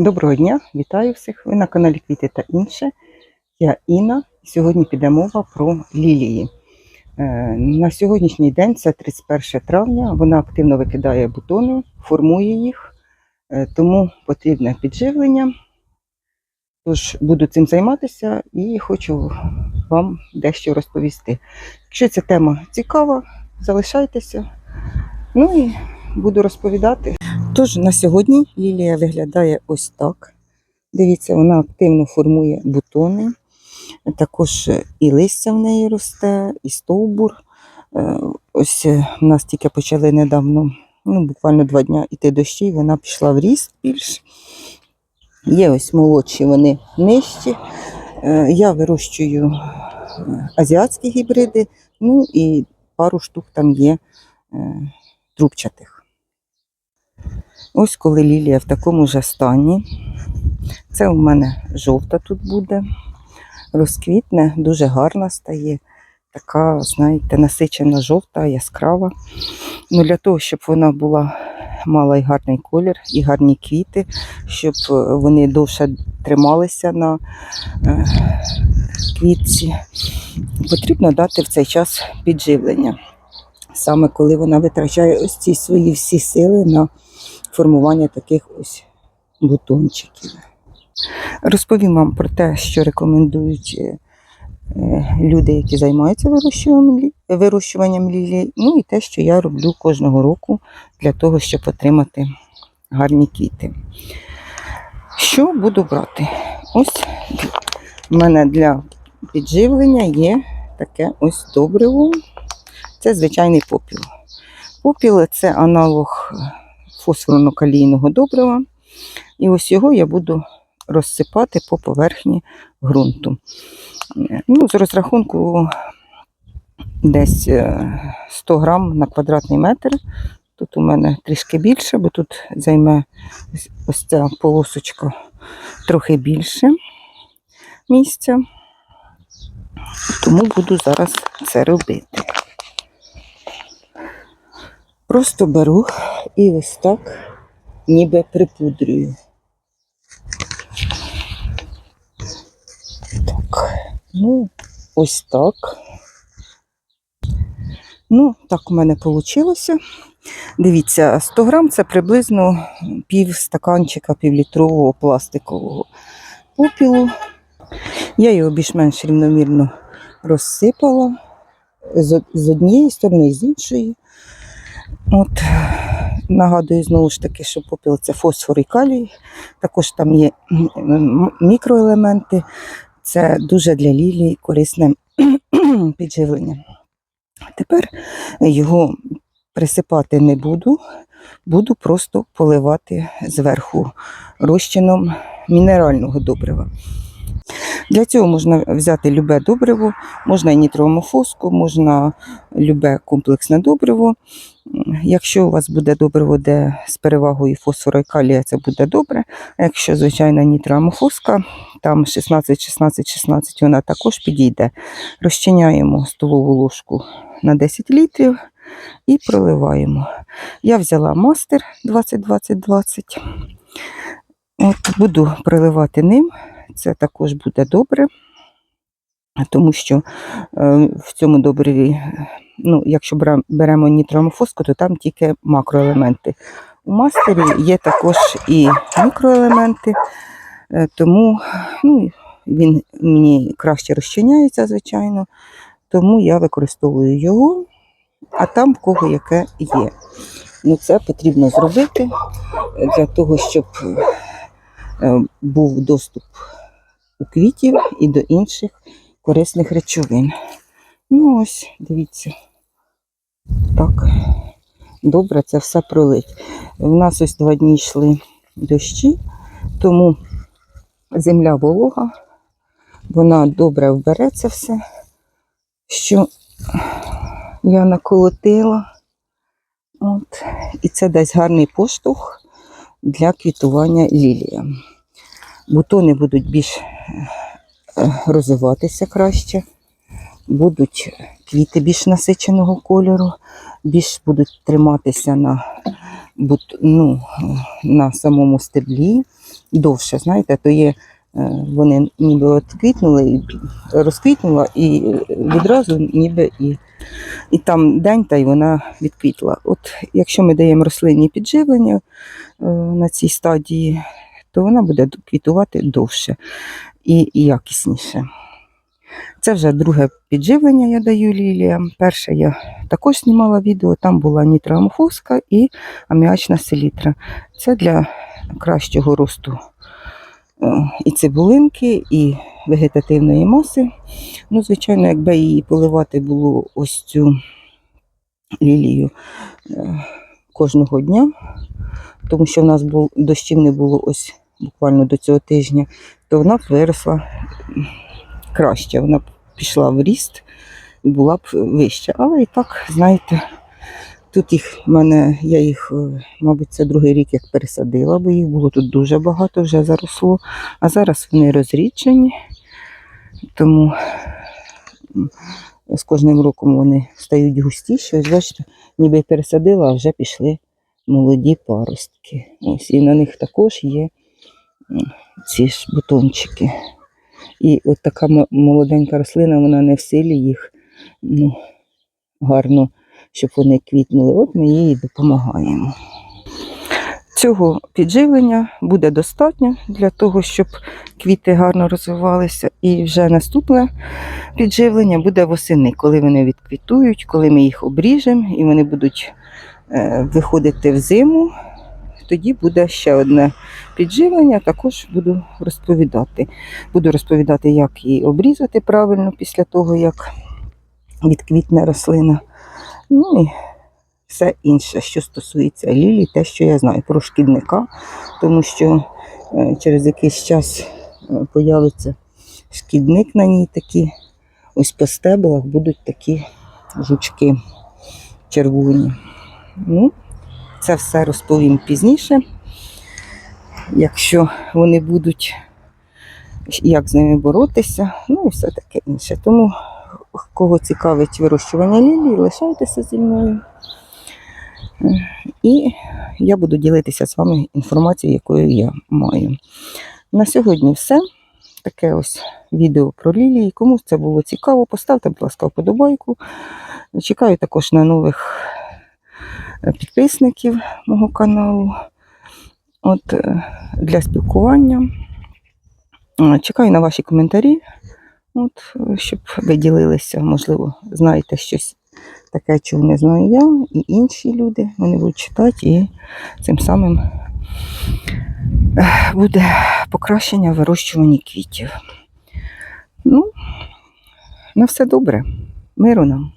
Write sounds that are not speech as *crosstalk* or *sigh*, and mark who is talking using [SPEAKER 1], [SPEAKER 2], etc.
[SPEAKER 1] Доброго дня, вітаю всіх. Ви на каналі Квіти та інше. Я Інна. Сьогодні піде мова про лілії. Е, На сьогоднішній день, це 31 травня, вона активно викидає бутони, формує їх, е, тому потрібне підживлення. Тож буду цим займатися і хочу вам дещо розповісти. Якщо ця тема цікава, залишайтеся. Ну і буду розповідати. Тож на сьогодні лілія виглядає ось так. Дивіться, вона активно формує бутони. Також і листя в неї росте, і стовбур. Е, Ось е, в нас тільки почали недавно, ну, буквально два дні йти дощі, вона пішла в ріст більш. Є ось молодші, вони нижчі. Е, Я вирощую е, азіатські гібриди, ну і пару штук там є е, трубчатих. Ось коли лілія в такому ж стані. Це у мене жовта тут буде. Розквітне, дуже гарна стає. Така, знаєте, насичена жовта, яскрава. Ну, Для того, щоб вона була, мала і гарний колір, і гарні квіти, щоб е, вони довше трималися на е, квітці, потрібно дати в цей час підживлення. Саме коли вона витрачає ось ці свої всі сили на формування таких ось бутончиків. Розповім вам про те, що рекомендують е, е, люди, які займаються вирощуванням лі- вирощуванням лілій, ну і те, що я роблю кожного року для того, щоб отримати гарні квіти. Що буду брати? Ось в мене для підживлення є таке ось добриво. Це звичайний попіл. Попіл це аналог фосфорно-калійного добрива. І ось його я буду розсипати по поверхні ґрунту. Е, Ну, з розрахунку десь е, 100 грам на квадратний метр. Тут у мене трішки більше, бо тут займе ось ця полосочка трохи більше місця. Тому буду зараз це робити. Просто беру і ось так ніби припудрюю. Так, ну, ось так. Ну, так у мене вийшло. Дивіться, 100 грам це приблизно пів стаканчика півлітрового пластикового попілу. Я його більш-менш рівномірно розсипала з, однієї сторони і з іншої. От, нагадую знову ж таки, що попіл це фосфор і калій. Також там є мікроелементи. Це дуже для лілії корисне *clears throat* підживлення. Тепер його присипати не буду, буду просто поливати зверху розчином мінерального добрива. Для цього можна взяти любе добриво, можна і нітроамофоску, можна любе комплексне добриво. Якщо у вас буде добриво, де з перевагою фосфору і калія, це буде добре. А якщо звичайна нітроамофоска, там 16, 16, 16, вона також підійде. Розчиняємо столову ложку на 10 літрів і проливаємо. Я взяла мастер 20-20-20. Буду проливати ним. Це також буде добре, тому що е, в цьому добриві, ну, якщо берем- беремо нітроамофоску, то там тільки макроелементи. У мастері є також і мікроелементи, е, тому ну, він мені краще розчиняється, звичайно, тому я використовую його, а там в кого яке є. Ну, це потрібно зробити для того, щоб е, був доступ у квітів і до інших корисних речовин. Ну ось, дивіться. Так, добре це все пролить. У нас ось два дні йшли дощі, тому земля волога, вона добре вбере це все, що я наколотила. От. І це дасть гарний поштовх для квітування ліліям. Бутони будуть більш е, розвиватися краще, будуть квіти більш насиченого кольору, більш будуть триматися на ну, на самому стеблі довше, знаєте, то є. е, Вони ніби от квітнули, розквітнула і відразу ніби і, і там день, та й вона відквітла. От якщо ми даємо рослинні підживлення е, на цій стадії, то вона буде квітувати довше і, якісніше. Це вже друге підживлення я даю ліліям. Перше я також знімала відео, там була нітроамофоска і аміачна селітра. Це для кращого росту е, і цибулинки, і вегетативної маси. Ну, звичайно, якби її поливати було ось цю лілію е, кожного дня, тому що в нас дощів не було ось буквально до цього тижня, то вона б виросла краще, вона б пішла в ріст і була б вища. Але і так, знаєте, тут їх в мене, я їх, е, мабуть, це другий рік як пересадила, бо їх було тут дуже багато, вже заросло. А зараз вони розріджені, тому з кожним роком вони стають густіші. Ось бачите, ніби пересадила, а вже пішли молоді паростки. Ось, і на них також є ці ж бутончики. І от така молоденька рослина, вона не в силі їх ну, гарно, щоб вони квітнули. От ми їй допомагаємо. Цього підживлення буде достатньо для того, щоб квіти гарно розвивалися. І вже наступне підживлення буде восени, коли вони відквітують, коли ми їх обріжемо і вони будуть е, виходити в зиму. Тоді буде ще одне підживлення, також буду розповідати. Буду розповідати, як її обрізати правильно після того, як відквітне рослина. Ну і все інше, що стосується лілій, те, що я знаю про шкідника, тому що е, через якийсь час е, появиться шкідник на ній такі. Ось по стеблах будуть такі жучки червоні. Ну, це все розповім пізніше. Якщо вони будуть, як з ними боротися, ну і все таке інше. Тому, кого цікавить вирощування лілії, лишайтеся зі мною. І я буду ділитися з вами інформацією, якою я маю. На сьогодні все. Таке ось відео про лілії. Кому це було цікаво, поставте, будь ласка, вподобайку. Чекаю також на нових підписників мого каналу. От е, для спілкування. Е, Чекаю на ваші коментарі, от, е, щоб ви ділилися, можливо, знаєте щось таке, чого не знаю я, і інші люди. Вони будуть читати, і цим самим буде покращення в вирощуванні квітів. Ну, на все добре. Миру нам.